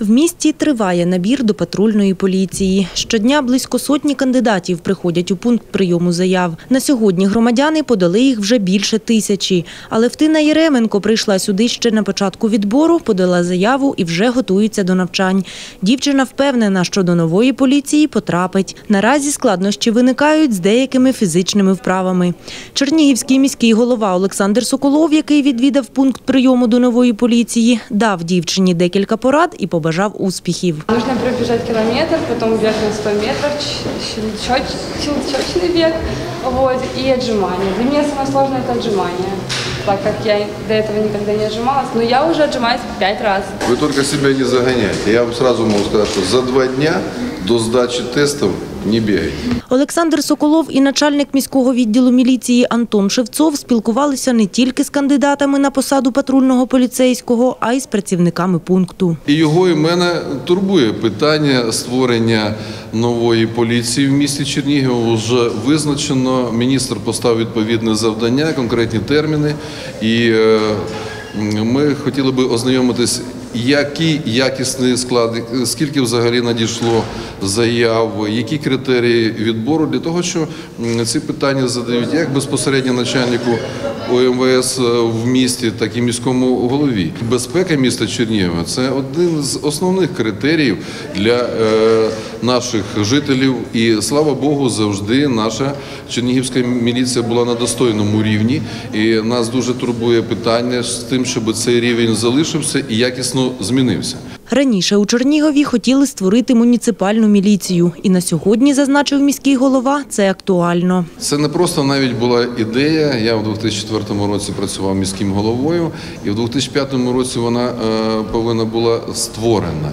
В місті триває набір до патрульної поліції. Щодня близько сотні кандидатів приходять у пункт прийому заяв. На сьогодні громадяни подали їх вже більше тисячі. Але Втина Єременко прийшла сюди ще на початку відбору, подала заяву і вже готується до навчань. Дівчина впевнена, що до нової поліції потрапить. Наразі складнощі виникають з деякими фізичними вправами. Чернігівський міський голова Олександр Соколов, який відвідав пункт прийому до нової поліції, дав дівчині декілька порад і побажав успіхів. Нужно пробежать километр, потом бег на 100 метров, щ- щелчоч- щелчочный бег вот, и отжимания. Для меня самое сложное это отжимания, так как я до этого никогда не отжималась, но я уже отжимаюсь 5 раз. Вы только себя не загоняйте. Я вам сразу могу сказать, что за два дня до сдачи тестов не бегайте. Олександр Соколов і начальник міського відділу міліції Антон Шевцов спілкувалися не тільки з кандидатами на посаду патрульного поліцейського, а й з працівниками пункту. І його і мене турбує питання створення нової поліції в місті Чернігів. Вже визначено. Міністр поставив відповідне завдання, конкретні терміни. І е, ми хотіли би ознайомитись, який якісний склад, скільки взагалі надійшло заяв, які критерії відбору для того, що ці питання задають як безпосередньо начальнику ОМВС в місті, так і міському голові. Безпека міста Чернігова це один з основних критеріїв для е, наших жителів. І слава Богу, завжди наша чернігівська міліція була на достойному рівні. І нас дуже турбує питання з тим, щоб цей рівень залишився і якісно змінився. Раніше у Чернігові хотіли створити муніципальну міліцію. І на сьогодні, зазначив міський голова, це актуально. Це не просто навіть була ідея. Я в 2004 році працював міським головою, і в 2005 році вона е, повинна була створена.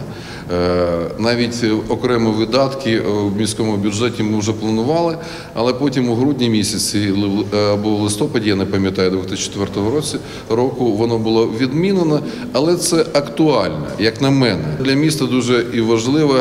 Е, Навіть окремо видатки в міському бюджеті ми вже планували, але потім у грудні місяці е, або в листопаді, я не пам'ятаю, 2004 році року воно було відмінено, але це актуально, як на мене. Для міста дуже і важливо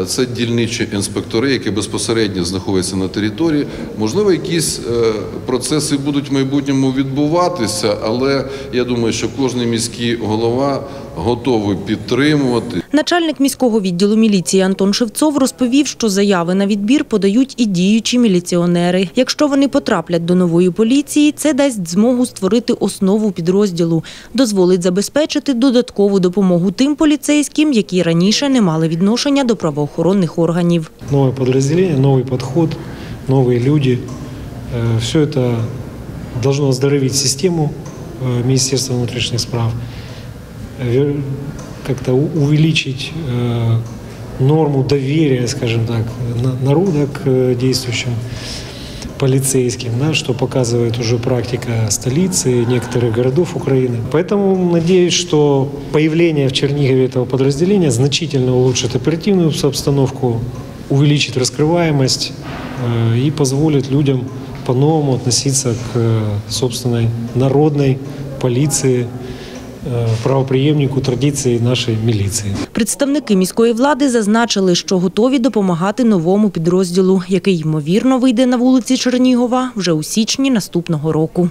е, це дільничі інспектори, які безпосередньо знаходяться на території. Можливо, якісь е, процеси будуть в майбутньому відбуватися, але я думаю, що кожен міський голова готовий підтримувати Начальник міського відділу міліції Антон Шевцов розповів, що заяви на відбір подають і діючі міліціонери. Якщо вони потраплять до нової поліції, це дасть змогу створити основу підрозділу, дозволить забезпечити додаткову допомогу тим поліцейським, які раніше не мали відношення до правоохоронних органів. новое подразделение, новый подход, новые люди. Все это должно оздоровить систему э, Министерства внутренних справ, э, вер- Как-то увеличить э, норму доверия, скажем так, на- народа к э, действующим полицейским, да, что показывает уже практика столицы, некоторых городов Украины. Поэтому надеюсь, что появление в Чернигове этого подразделения значительно улучшит оперативную обстановку, увеличит раскрываемость э, и позволит людям по-новому относиться к собственной народной полиции, э, традиції нашої міліції. Представники міської влади зазначили, що готові допомагати новому підрозділу, який ймовірно вийде на вулиці Чернігова вже у січні наступного року.